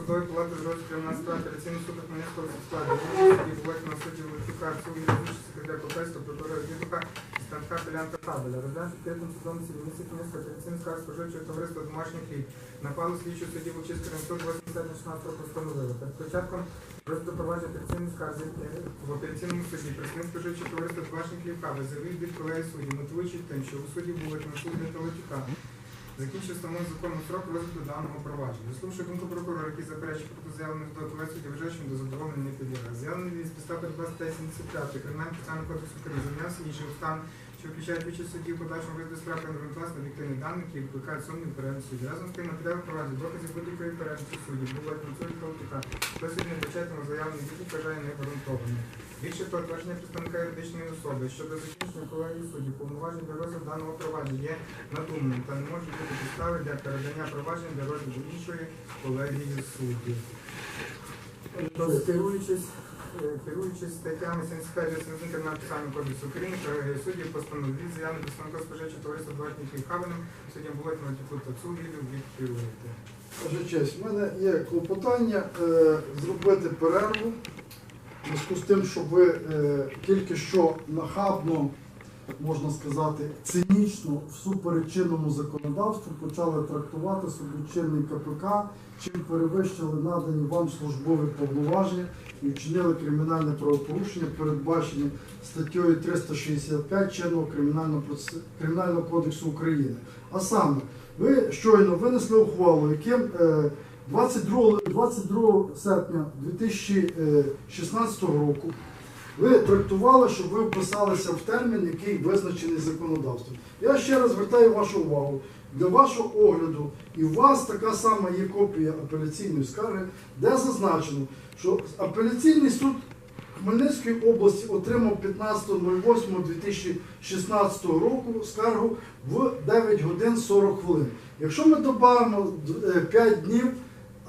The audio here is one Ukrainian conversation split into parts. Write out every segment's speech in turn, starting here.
Судової палати з розгляду на справі апеляційного суду Хмельницького складу. На суді Лучука, суду юридичного секретаря Попельства, прокурора Дідуха, Станка Белянка Табеля. Розглянути третьому судовому суді місті Хмельницького апеляційного скарг споживчого товариства «Домашній хліб». Напало слідчу судді Лучиського району 80 16 року встановили. Перед початком розгляду провадження апеляційної скарги е, в апеляційному суді представник споживчого товариства «Домашній хліб» Кави заявив від колеги судді, мотивуючи тим, що у суді були на суді Толотюка. Закінчив встановлений законом строк розгляду даного провадження. Заслухавши думку прокурора, який заперечив проти заявлених до судді, вважає, до задоволення не підлягає. З'явлений з підстави передбачення статті 75 Кримінального процесуального кодексу України зайнявся іншим стан, що включає участь судді в подальшому розгляді справи про власне об'єктивних даних, які викликають сумнів перед судді. Разом з тим матеріал провадження доказів будь-якої передачі судді було працює Толтика. Досвід не початимо заявлений відповідь вважає необґрунтованим. Більше того, твердження представника юридичної особи щодо закінчення колегії судді повноважень для розгляду даного провадження є надумним та не можуть бути підстави для передання проваджень для розгляду іншої колегії суддів. Тобто, керуючись статтями 75 Республіки на кодексу України, судді суддів постановив заяву представника споживчого товариства Двадцять Хавеним, суддям на та суддів відкерувати. Ваша честь, в мене є клопотання е, зробити перерву в зв'язку з тим, що ви е, тільки що нахабно, можна сказати, цинічно всупереч чинному законодавству почали трактувати судочинний КПК, чим перевищили надані вам службові повноваження і вчинили кримінальне правопорушення, передбачені статтею 365 чинного кримінального, кримінального кодексу України. А саме, ви щойно винесли ухвалу, яким е, 22, 22 серпня 2016 року ви трактували, щоб ви вписалися в термін, який визначений законодавством. Я ще раз звертаю вашу увагу. Для вашого огляду і у вас така сама є копія апеляційної скарги, де зазначено, що апеляційний суд Хмельницької області отримав 15.08.2016 року скаргу в 9 годин 40 хвилин. Якщо ми додамо 5 днів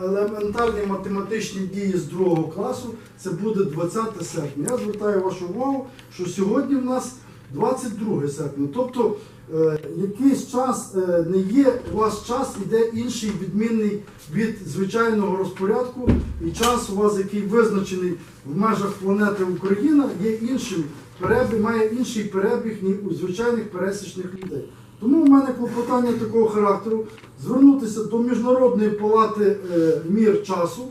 елементарні математичні дії з другого класу, це буде 20 серпня. Я звертаю вашу увагу, що сьогодні в нас 22 серпня. Тобто е, якийсь час е, не є, у вас час іде інший відмінний від звичайного розпорядку, і час у вас, який визначений в межах планети Україна, є іншим перебіг, має інший перебіг, ніж у звичайних пересічних людей. Тому в мене клопотання такого характеру звернутися до Міжнародної палати е, мір часу,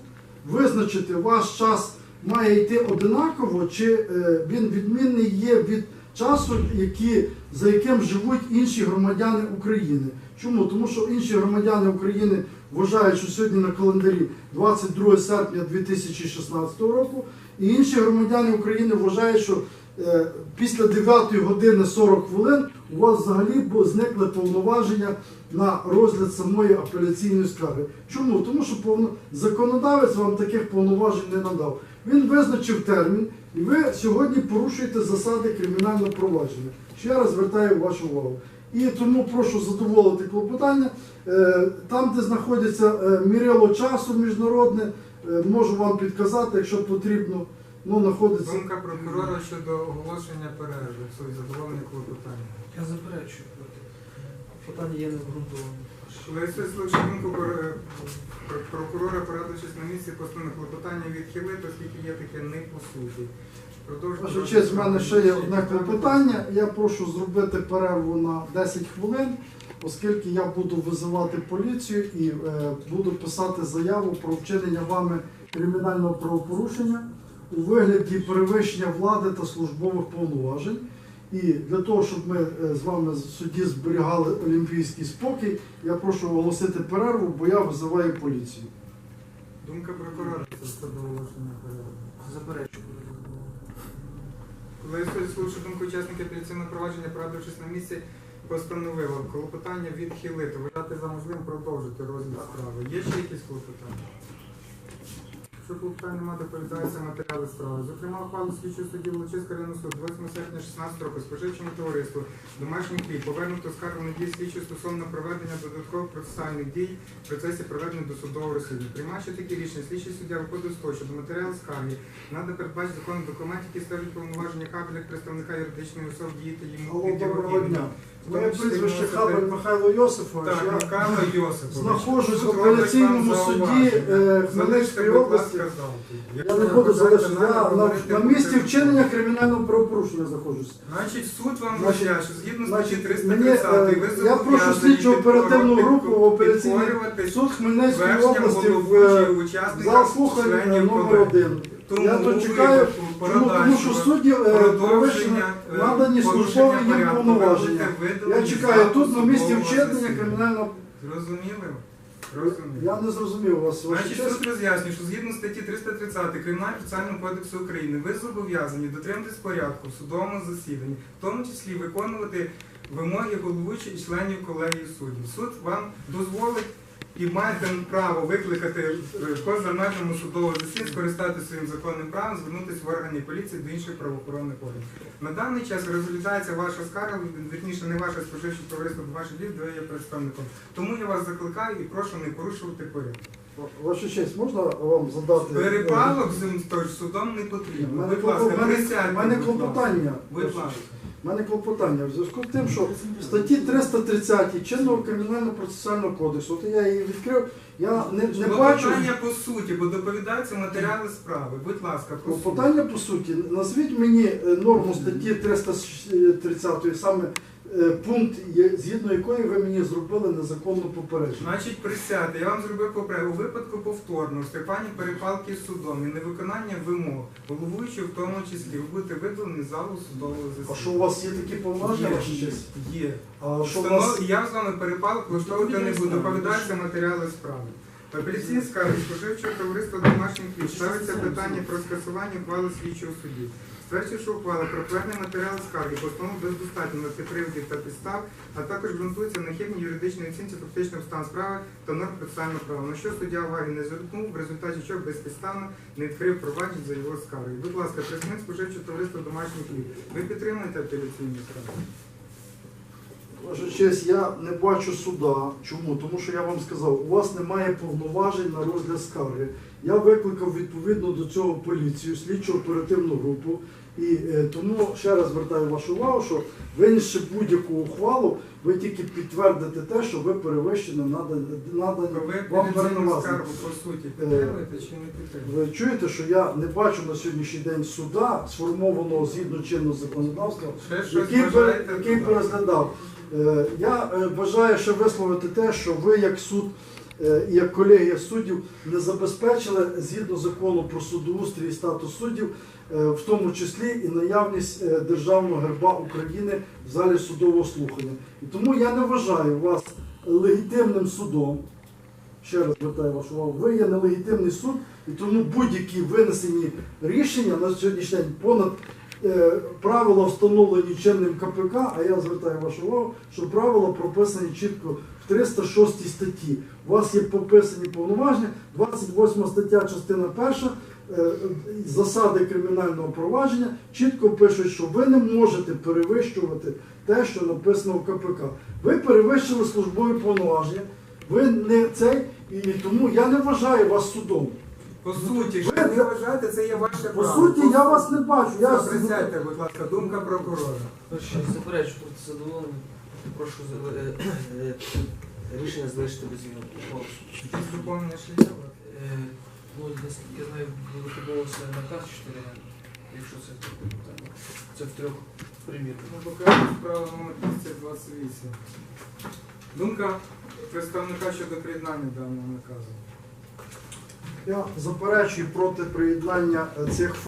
визначити ваш час має йти одинаково, чи е, він відмінний є від часу, за яким живуть інші громадяни України. Чому? Тому що інші громадяни України вважають, що сьогодні на календарі 22 серпня 2016 року, і інші громадяни України вважають, що після 9 години 40 хвилин у вас взагалі зникли повноваження на розгляд самої апеляційної скарги. Чому? Тому що повно... законодавець вам таких повноважень не надав. Він визначив термін, і ви сьогодні порушуєте засади кримінального провадження. Ще раз звертаю вашу увагу. І тому прошу задоволити клопотання. Е, Там, де знаходиться е, мірило часу міжнародне, е, можу вам підказати, якщо потрібно. Ну, знаходиться. Думка прокурора щодо оголошення перерви. Суд задоволений клопотання. Я заперечую проти. Питання є необґрунтованим. Коли слухаючи думку про- про- прокурора, порадившись на місці, постановив клопотання відхилити, оскільки є таке не по суті. Ваша честь, в мене ще є одне клопотання. Я прошу зробити перерву на 10 хвилин, оскільки я буду визивати поліцію і е, буду писати заяву про вчинення вами кримінального правопорушення у вигляді перевищення влади та службових повноважень. І для того, щоб ми е, з вами в суді зберігали олімпійський спокій, я прошу оголосити перерву, бо я визиваю поліцію. Думка прокурора оголошення перерви. Заперечую. Коли суд, слухаючи думку учасників апеляційного провадження, порадившись на місці, постановила клопотання відхилити, вважати за можливим продовжити розгляд справи. Є ще якісь клопотання? Якщо клопотань немає, доповідаються матеріали справи. Зокрема, ухвалу слідчого судді Волочиського районного суду 8 серпня 16 року споживчому товариству домашній хліб повернуто скаргу на дії слідчого стосовно проведення додаткових процесуальних дій в процесі проведення досудового розслідування. Приймаючи такі рішення, слідчий суддя виходить з того, що до матеріалу скарги треба передбачити законний документ, який ставить повноваження кабеля представника юридичної особи діяти йому дня. Моє прізвище Хабель Михайло Йосифович. Так, Михайло знаходжусь в апеляційному суді е, Хмельницької області. Ласка. Я не ви залишити. Я на, на місці вчинення кримінального правопорушення знаходжусь. Значить, суд вам Значить, вважає, що згідно статті Значить, 330 мені, е, я прошу слідчу оперативну групу в операційний суд Хмельницької області в е, зал е, номер один. Тому Я тут чекаю, випадку тому, що судді е, е, надані службові їм повноваження. ви Я чекаю тут на місці вчинення кримінального. Зрозуміли? Я не зрозумів вас. Значить, суд роз'яснює, що згідно статті 330 Кримінального процесуального кодексу України ви зобов'язані дотримуватись порядку в судовому засіданні, в тому числі виконувати вимоги головуючих і членів колегії суддів. Суд вам дозволить і маєте право викликати е, поза судового засідання, скористатися своїм законним правом, звернутися в органи поліції до інших правоохоронних органів. На даний час розглядається ваша скарга, вірніше не ваше споживче товариство ваших дій, де є представником. Тому я вас закликаю і прошу не порушувати порядок. Ваша честь, можна вам задати? Перепалок з судом не потрібно. Будь ласка, клопо- мене, мене клопотання. Будь ласка. У мене клопотання. В зв'язку з тим, що в статті 330 чинного кримінального процесуального кодексу, от я її відкрив, я не, не бачу Клопотання по суті, бо доповідаються матеріали справи. Будь ласка, по суті. клопотання по суті. Назвіть мені е, норму статті 330, саме пункт, згідно якої ви мені зробили незаконну попередження. Значить, присядьте, я вам зробив поправку. У випадку повторного вступання перепалки з судом і невиконання вимог, головуючи в тому числі, ви будете видалені з залу судового А що у вас є такі повноваження, Є, ваша честь? Є. А що у вас Я з вами перепалок влаштовувати не буду. Доповідаються матеріали справи. Скарга споживчого товариства домашніх хліб ставиться питання про скасування ухвали слідчого судді. Стверджуючи ухвала про повернення матеріалу скарги, постанов достатньо на приводів та підстав, а також ґрунтується на хибній юридичній оцінці фактичних стан справи та норм процесуального права. На що суддя уваги не звернув, в результаті чого безпідставно не відкрив проваджень за його скаргою. Будь ласка, представник споживчого товариства домашніх хліб. Ви підтримуєте апеляційну скаргу? Ваша честь, я не бачу суда. Чому? Тому що я вам сказав, у вас немає повноважень на розгляд скарги. Я викликав відповідно до цього поліцію, слідчу оперативну групу. І е, тому ще раз звертаю вашу увагу, що винісши будь-яку ухвалу, ви тільки підтвердите те, що ви перевищені надані, надані вам підтримуєте? Ви чуєте, що я не бачу на сьогоднішній день суда, сформованого згідно чинного законодавства, який, який. Е, Я е, бажаю ще висловити те, що ви як суд е, і як колегія суддів не забезпечили згідно закону про судоустрій і статус суддів, е, в тому числі і наявність е, державного герба України в залі судового слухання. І тому я не вважаю вас легітимним судом. Ще раз звертаю вашу увагу, ви є нелегітимний суд, і тому будь-які винесені рішення на сьогоднішній день понад е, правила встановлені чинним КПК, а я звертаю вашу увагу, що правила прописані чітко в 306 статті. У вас є прописані повноваження, 28 стаття, частина перша, е, засади кримінального провадження чітко пишуть, що ви не можете перевищувати те, що написано в КПК. Ви перевищили службові повноваження, ви не цей, і тому я не вважаю вас судом. По суті, що Ви- вважаєте, це є ваше По право. суті, я вас не бачу. Я Все, Присядьте, будь ласка, думка прокурора. Заперечу проти задоволення. Прошу за- е, е, рішення залишити без змін. Якісь доповнення ще є? Е, Ну, наскільки я знаю, випробувався наказ 4 якщо це питання. Це в трьох примірах. Ну, покажу справа номер 228. Думка представника щодо приєднання даного наказу. Я заперечую проти приєднання е, цих